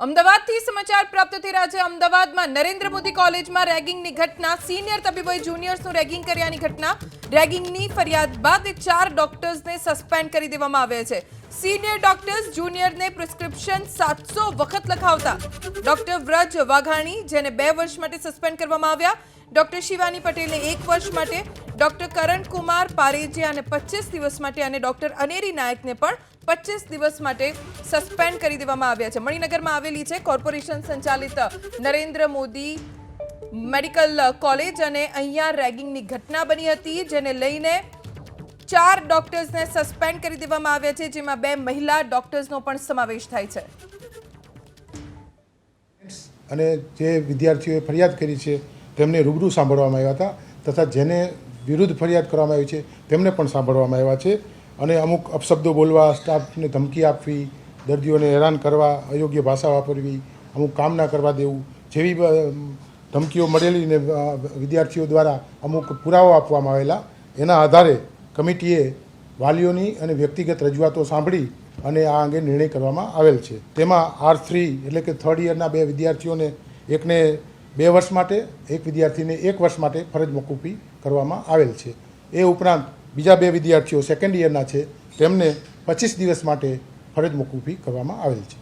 અમદાવાદથી સમાચાર પ્રાપ્ત થઈ છે. અમદાવાદમાં નરેન્દ્ર મોદી કોલેજમાં રેગિંગની ઘટના. સિનિયર તબીબોએ જુનિયર્સનું રેગિંગ કર્યાની ઘટના. રેગિંગની ફરિયાદ બાદ ચાર ડોક્ટર્સને સસ્પેન્ડ કરી દેવામાં આવ્યા છે. સિનિયર ડોક્ટર્સ જુનિયરને પ્રિસ્ક્રિપ્શન સાતસો વખત લખાવતા. ડોક્ટર વ્રજ વાઘાણી, જેને બે વર્ષ માટે સસ્પેન્ડ કરવામાં આવ્યા. ડોક્ટર શિવાની પટેલને એક વર્ષ માટે ડોક્ટર કરણ કુમાર પારેજિયાને પચીસ દિવસ માટે અને ડોક્ટર અનેરી નાયકને પણ પચીસ દિવસ માટે સસ્પેન્ડ કરી દેવામાં આવ્યા છે. મણિનગરમાં આવેલી છે કોર્પોરેશન સંચાલિત નરેન્દ્ર મોદી મેડિકલ કોલેજ અને અહીંયા રેગિંગની ઘટના બની હતી, જેને લઈને ચાર ડોક્ટર્સને સસ્પેન્ડ કરી દેવામાં આવ્યા છે, જેમાં બે મહિલા ડોક્ટર્સનો પણ સમાવેશ થાય છે. અને જે વિદ્યાર્થીઓએ ફરિયાદ કરી છે, તેમને રૂબરૂ સાંભળવામાં આવ્યા હતા, તથા જેને વિરુદ્ધ ફરિયાદ કરવામાં આવી છે. તેમને પણ સાંભળવામાં આવ્યા છે અને અમુક અપશબ્દો બોલવા, સ્ટાફને ધમકી આપવી, દર્દીઓને હેરાન કરવા, અયોગ્ય ભાષા વાપરવી, અમુક કામ ના કરવા દેવું જેવી ધમકીઓ મળેલી ને વિદ્યાર્થીઓ દ્વારા અમુક પુરાવો આપવામાં આવેલા. એના આધારે કમિટીએ વાલીઓની અને વ્યક્તિગત રજૂઆતો સાંભળી અને આ અંગે નિર્ણય કરવામાં આવેલ છે. તેમાં આર થ્રી એટલે કે થર્ડ યરના બે વિદ્યાર્થીઓને એકને બે વર્ષ માટે એક વિદ્યાર્થીને એક વર્ષ માટે ફરજ મોકૂફી કરવામાં આવેલ છે. એ ઉપરાંત બીજા બે વિદ્યાર્થીઓ સેકન્ડ યરના છે. તેમને પચીસ દિવસ માટે ફરજ મોકૂફી કરવામાં આવેલ છે.